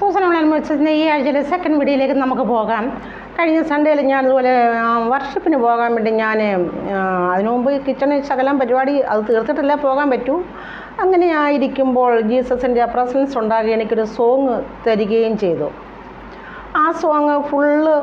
സൂസനുള്ള അനുഭവിച്ചതിന്റെ ഈ ആഴ്ചയിലെ സെക്കൻഡ് വീഡിയോയിലേക്ക് നമുക്ക് പോകാം. കഴിഞ്ഞ സൺഡേയിൽ ഞാൻ അതുപോലെ വർഷിപ്പിന് പോകാൻ വേണ്ടി ഞാൻ അതിനു മുമ്പ് കിച്ചണിൽ ശകലം പരിപാടി അത് തീർത്തിട്ടല്ല പോകാൻ പറ്റൂ. അങ്ങനെ ആയിരിക്കുമ്പോൾ ജീസസിന്റെ പ്രസൻസ് ഉണ്ടാകുകയും എനിക്കൊരു സോങ് തരികയും ചെയ്തു. ആ സോങ് ഫുള്ള്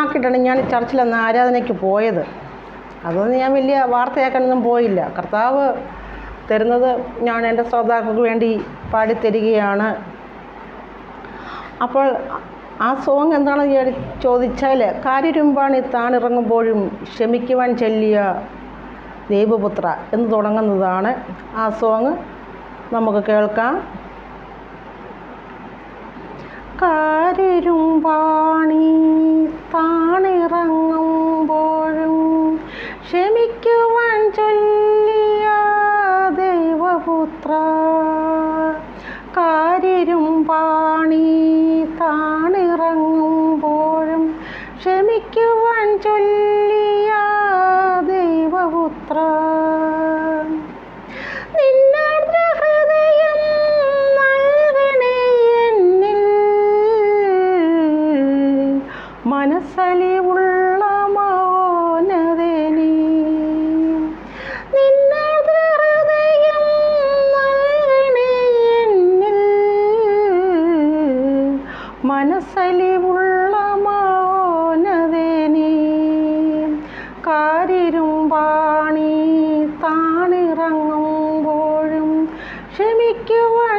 ആക്കിയിട്ടാണ് ഞാൻ ചർച്ചിൽ അന്ന് ആരാധനയ്ക്ക് പോയത്. അതൊന്നും ഞാൻ വലിയ വാർത്തയാക്കാനൊന്നും പോയില്ല. കർത്താവ് തരുന്നത് ഞാൻ എന്റെ ശ്രോതാക്കൾക്ക് വേണ്ടി പാടിത്തരികയാണ്. അപ്പോൾ ആ സോങ് എന്താണെന്ന് ചോദിച്ചാൽ കാര്യരുമ്പാണി താണിറങ്ങുമ്പോഴും ക്ഷമിക്കുവാൻ ചൊല്ലിയ ദൈവപുത്ര എന്ന് തുടങ്ങുന്നതാണ് ആ സോങ് നമുക്ക് കേൾക്കാം. കാരിരുമ്പാണി താണിറങ്ങുമ്പോഴും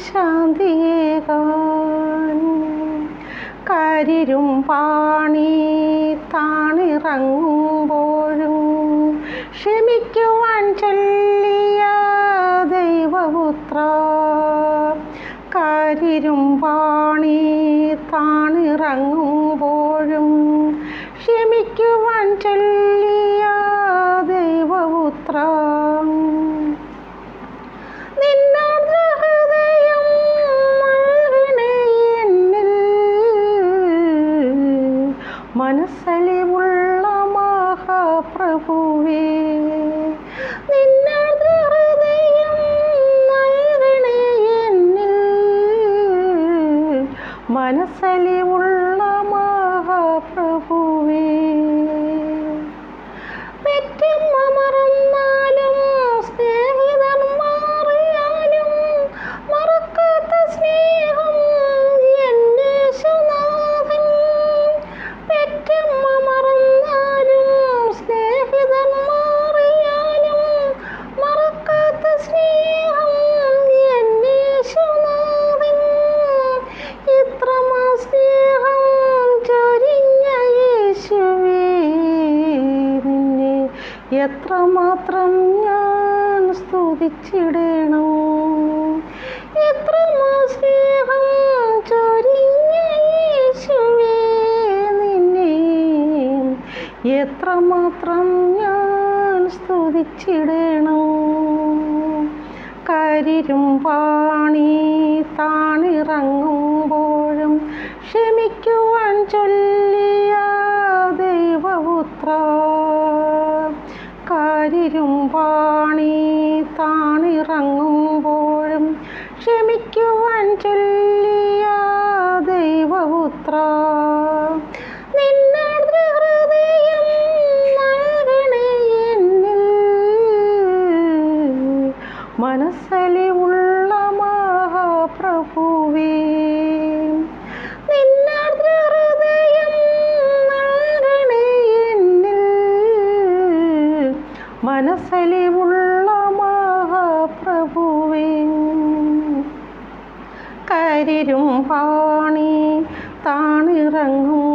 ശാന്തിയേകാൻ കരിരും പാണി താണിറങ്ങുമ്പോഴും ക്ഷമിക്കുവാൻ ചൊല്ലിയ ദൈവപുത്ര കരിരും പാണി താണിറങ്ങുമ്പോഴും ക്ഷമിക്കുവാൻ ചൊല്ലിയ നിന്നാർദ്ര എത്രമാത്രം ഞാൻ സ്തുതിച്ചിടണോ? എത്ര സ്നേഹം ചൊരിഞ്ഞ നിന്നെ? എത്രമാത്രം ഞാൻ സ്തുതിച്ചിടണോ? കരിരും പാണി താണിറങ്ങുമ്പോഴും ക്ഷമിക്കുവാൻ ചൊല്ലിയ കരിരും പാണി താണിറങ്ങുമ്പോഴും ക്ഷമിക്കുവാൻ ചൊല്ലിയ ദൈവപുത്ര. മനസ്സലിവുള്ള മഹാപ്രഭുവേ. കരിരും പാണി ചൊല്ല